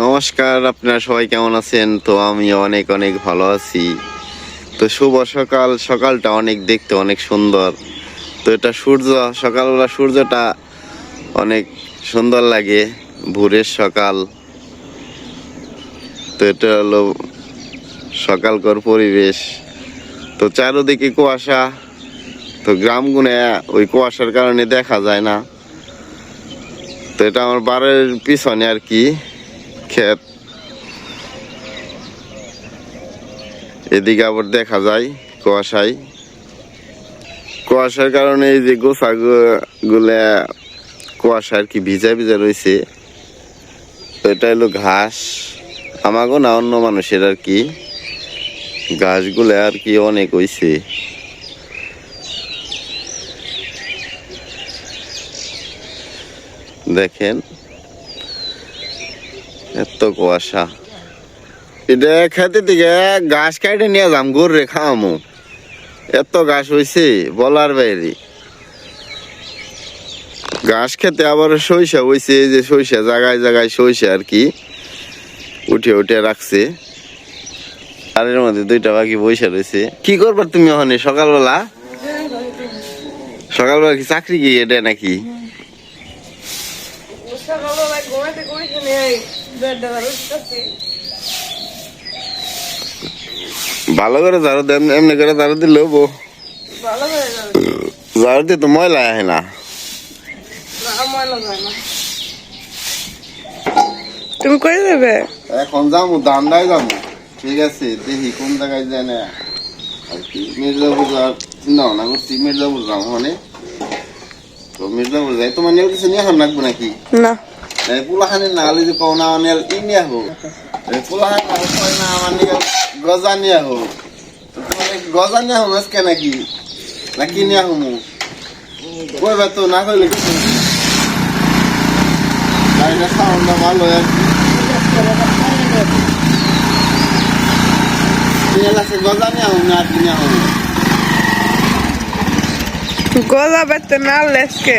নমস্কার, আপনারা সবাই কেমন আছেন? তো আমি অনেক অনেক ভালো আছি। তো শুভ সকাল। সকালটা অনেক দেখতে অনেক সুন্দর। তো এটা সূর্য, সকালবেলা সূর্যটা অনেক সুন্দর লাগে, ভোরের সকাল। তো এটা হলো সকালকর পরিবেশ। তো চারোদিকে কুয়াশা। তো গ্রামগুনে ওই কুয়াশার কারণে দেখা যায় না। তো এটা আমার বাড়ির পিছনে আর কি। ক্ষেত এদিকে আবার দেখা যায় কুয়াশায়। কুয়াশার কারণে এই যে গোসা গুলা কুয়াশা আর কি ভিজা ভিজা রয়েছে। এটা হলো ঘাস। আমাগো না অন্য মানুষের আর কি ঘাসগুলো আর কি অনেক হইছে। দেখেন। এত কুয়াশা। এটা খেতে থেকে ঘাস কাটে নিয়ে যাম গরুরে খাওয়ামু। এত ঘাস হইছে, বলার বাইরে। ঘাস খেতে আবার হইছে, এই যে সইসা জায়গায় জায়গায় সইসা আর কি। উঠে উঠে রাখছে। আর এর মধ্যে দুইটা বাকি বইসা রয়েছে কি করবার তুমি ওখানে সকালবেলা? সকালবেলা কি চাকরি কি এটা নাকি? নিয়ে ভালো করে ঝাড়ু দেন এমনি করে ঝাড়ু দিলে হব। ভালো হয়ে ঝাড়ু দিয়ে তো ময়লা আহে না। না ময়লা যায় না। তুমি করে দেবে? এখন যাব দান্দায় যাব ঠিক আছে দেখি কোন জায়গায় যায় না। আর কি মির্জাপুর যাওয়ার চিন্তা ভাবনা করছি মির্জাপুর যাব মানে তো মির্জাপুর যাই তোমার নেল কিছু নিয়ে রাখব নাকি? না। পোলাহানি না হলে যে পাও না নেল ই নিয়ে হোক পোলাহানি না কয় না আমার নিয়ে গজা নিয়ে হোক গজা নিয়ে হোক আজকে নাকি? না কি নিয়ে হোক কইবে তো না কইলে কিছু গাড়িটা সাউন্ডটা ভালো আর কি গজা নিয়ে হোক না আর কি নিয়ে হোক বেতে না লেসকে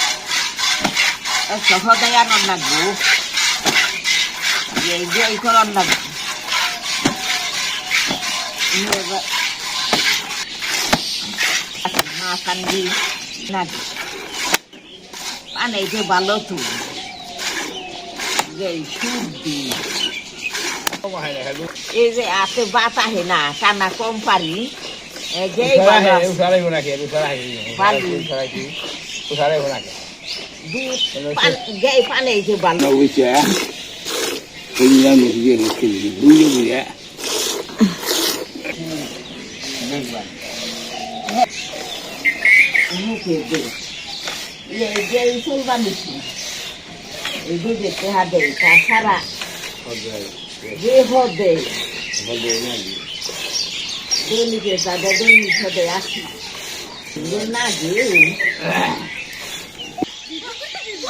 কান্দি না পানে যে ভালো তো যে শুদ্ধি এই যে আতে বাত আহে না টানা কম পারি এই যে এই বাবা দুধ পান যে পানে যে ভালো মুখে দে এই যে এই ফুল বানিয়েছি এই দুধে তেহা দেয় তাছাড়া যে হবে দৈনিকে তাদের দৈনিক হবে আসি না যে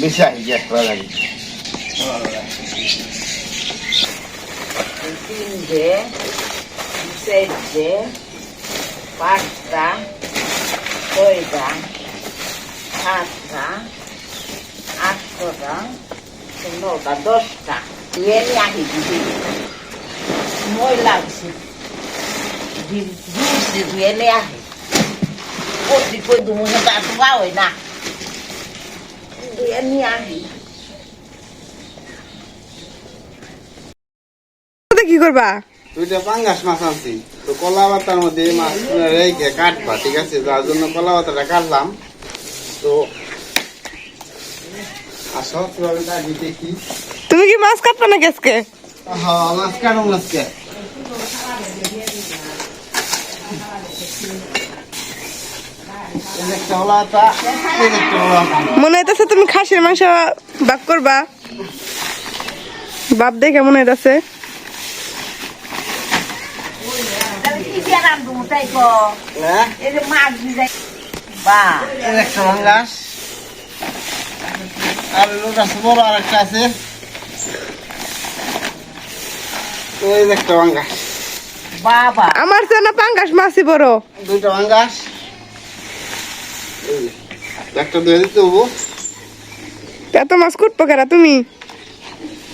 বেশি আহি গ্যাস করা লাগে তিনটে, চারটে, পাঁচটা, ছয়টা, সাতটা, আটটা, নটা, দশটা। এনে আহি দিদি মই লাগছে দিদি এনে আহি। প্রতি কই দুমুখে তা হয় না দুইয়া নিয়ে আসি ওতে কি করবা? দুইটা পাঙ্গাস মাছ আনছি। তো কলা পাতার মধ্যে মাছ রেখে কাটবা ঠিক আছে? যার জন্য কলা পাতাটা কাটলাম। তো আসো কীভাবে কাটি দেখি। তুমি কি মাছ কাটবা না আজকে? হ্যাঁ মাছ কাটো মাছকে এই যে একটা কলা পাতা, এই যে একটা কলা পাতা। মনে হইতেছে তুমি খাসির মাংস বাপ করবা। বাপ দেখে মনে হইতেছে। মাছ আর বড় আর একটা আছে আমার না পাঙ্গাস মাছই বড়। দুইটা পাঙ্গাস একটা ধুয়ে দিতে হব। এত মাছ কুটবো কেরা তুমি?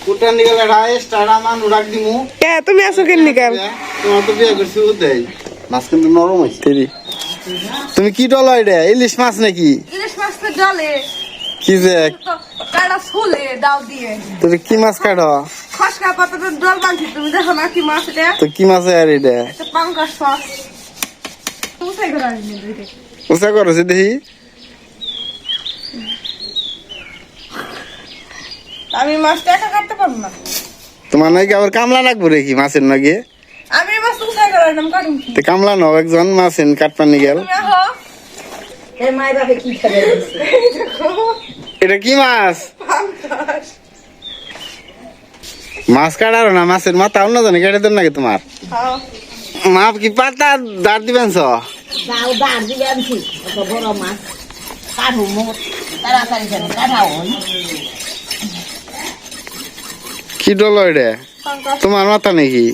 কুটার নিগেল একটা এক্সট্রা মানুষ রাখ দিমু। কে তুমি আছো কেন নিকাল তোমার তো বিয়ে করছি উদয় মাছ কিন্তু নরম হয়েছে। তুমি কি ডল এটা? ইলিশ মাছ নাকি? ইলিশ মাছ তো জলে। কি যে? তো কাটা ফুলে দাও দিয়ে। তুমি কি মাছ কাটো? খসকা পাতাটা জল বাঁধি তুমি দেখো না কি মাছ এটা? তো কি মাছ আর এটা? পাঙ্গাস মাছ। কোথায় করে আনলি উষা করছে দেখি আমি মাছটা একা কাটতে পারব না। তোমার নাকি আবার কামলা লাগবো রেখি মাছের নাকি? আমি মাছ কোথায় করে আনলাম কাটুন তো কামলা নাও একজন মাছ এনে কাটপার নিগেল তুমি আহো। এই মায়ের কি খেলে এটা কি মাছ? মাছ কাটারো না মাছের মাথা অন্য জানি কেটে দেন নাকি তোমার মাপ কি পাতা দাঁড় দিবেন ছ দাও দাঁড় দিয়ে আনছি। অত বড় মাছ। কাঠু মুখ তাড়াতাড়ি যেন কাঠাও কি ডল পাঙ্গাস তোমার মাথা নাকি?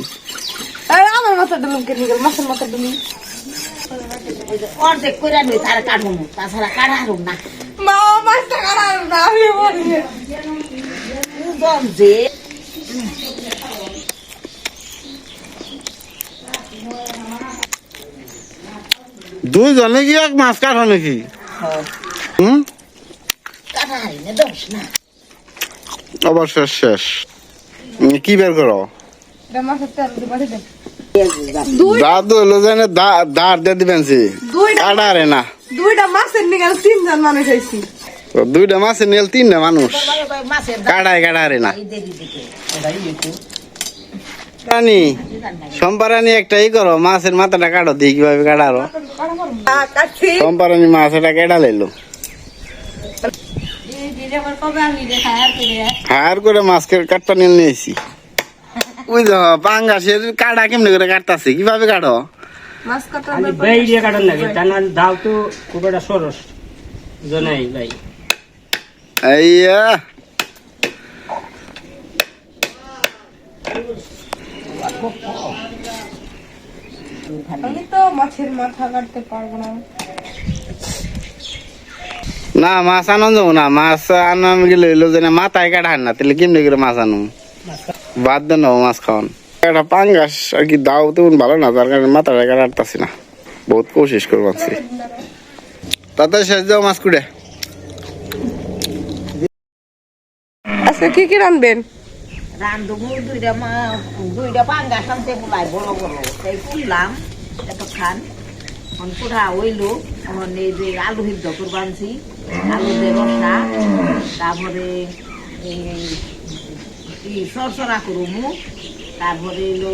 আমার মাথা ডুলুম কে নিগেল মাছের মাথা ডুলুম অর্ধেক করে নই তার কাঠু মুখ তাছাড়া কাঠারু না। মা মাছটা কাটার না আমি মরি উদম যে দুইজনে কি এক মাছ কাটো নাকি? হুম? অবশ্য শেষ উম, কি বের করো? দুই দাদু হলো জানে দাঁড় দিয়ে দিবেন সে দুইটা কাটারে না। দুইটা মাছের নিগেল তিনজন মানুষ হয়েছি। দুইটা মাছের নিল তিনটা মানুষ। মাছের কাটায় কাটারে না। দেরি দিকে রানী একটা ই করো মাছের মাথাটা কাটো দিয়ে কীভাবে কাটারো। কাটছি সম্পারানি মাছ এটা কেটা লাইলো হায়ার করে মাছ কাটটা নিয়ে নিয়েছি ওই দেখো পাঙ্গাসের কাটা কেমনি করে কাটতাছে কীভাবে কাটো মাছ কাটার খালি দিয়ে কাটার লাগে তা না দাও তো খুব একটা সরস। জনাই ভাই। আইয়া মাছের মাথা কাটতে পারব না। না মাছ আনন্দ যাব না। মাছ আনাম গেলে হইল যে মাথায় কাটা না তাহলে কেমনি করে মাছ আনুম বাদ দেন না মাছ খাওয়ান। একটা পাঙ্গাস আর কি দাও তেমন ভালো না তার কারণে মাথাটা কাটারতাছি না। বহুত কোশিস করবাছি তাতে শেষ যাও মাছ কুড়ে আজকে কি কি রানবেন? রান্ধবো দুইটা মা দুইটা পাঙ্গা সামতে বলাই বড় বড়। তাই করলাম এত খান। এখন পুরা হইল, এখন এই যে আলু সিদ্ধ করবানছি আলু দিয়ে রসা তারপরে এই সরসরা করুমু, তারপরে এলো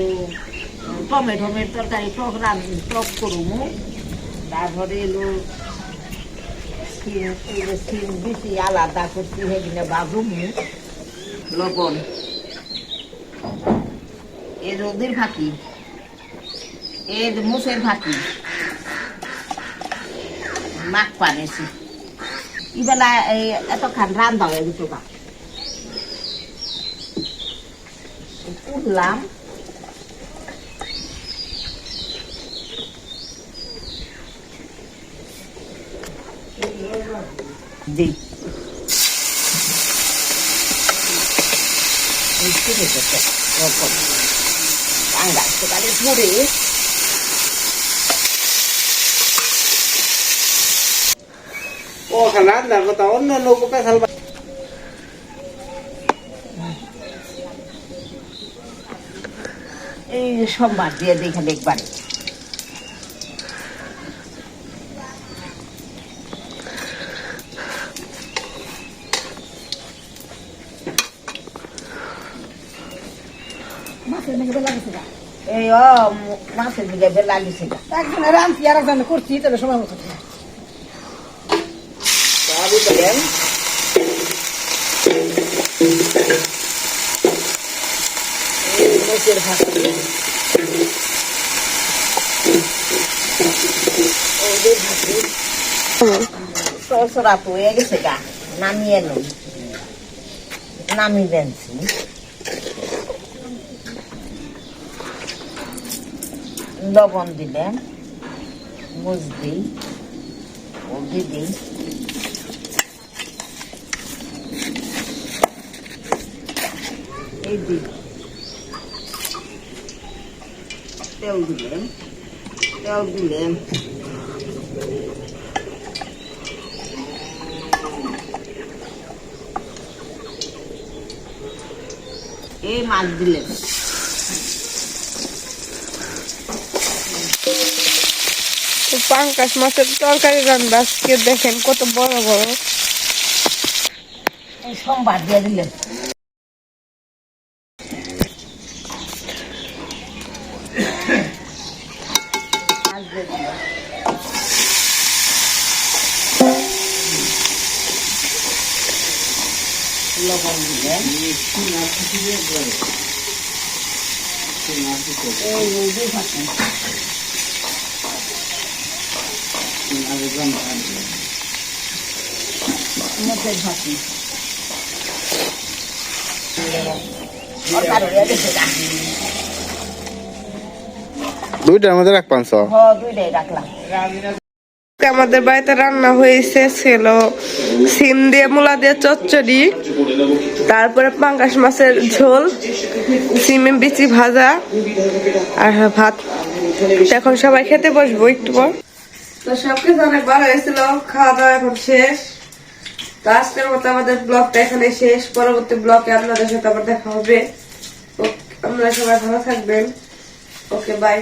টমেটোমের তরকারি টক রান, টক করুমু, তারপরে এলো সিম, এই বেশি আলাদা করছি সেখানে বাজুমু লবণ। এ রোদের ফাঁকি এ মুসের ফাঁকি মাক পানেছি। ইবেলা এই এত খান রান্ধা হয়ে গেছো কা উঠলাম। দিই এই ছেড়ে দিতে রকম। পাঙ্গাস তো তাহলে ধরে এই সব না কথা অন্য দিয়ে দেখে দেখবার এই মাছের দিকে লাগিয়েছিল একজনের আনছি আর করছি তাহলে সময় মতো। সরসরা তো হয়ে গেছে গা নামিয়ে নুন নামি দেনছি লবণ দিলেন মুজ দিই হলদি এই দিই তেল দিলেন তেল দিলেন এই মাছ দিলেন পাঙ্কাশ মাছের তরকারি রান্না আজকে দেখেন কত বড় বড়। সোমবার দিয়ে দিলেন মাছ দিয়ে দিলেন। লবণ দিলেন এই রোদে থাকে মধ্যের ভাতি তরকারি হয়ে গেছে গা। দুইটার মধ্যে রাখ পাঁচশো দুইটাই রাখলাম। আমাদের বাড়িতে রান্না হয়েছে, ছিল সিম দিয়ে মূলা দিয়ে চচ্চড়ি, তারপরে পাঙ্গাস মাছের ঝোল, সিমে বিচি ভাজা আর ভাত। এখন সবাই খেতে বসবো একটু পর। তো অনেক হয়েছিল, খাওয়া দাওয়া এখন শেষ। তো আজকের মতো আমাদের এখানে শেষ। পরবর্তী আপনাদের সাথে আবার দেখা হবে। আপনারা সবাই ভালো থাকবেন। Okay bye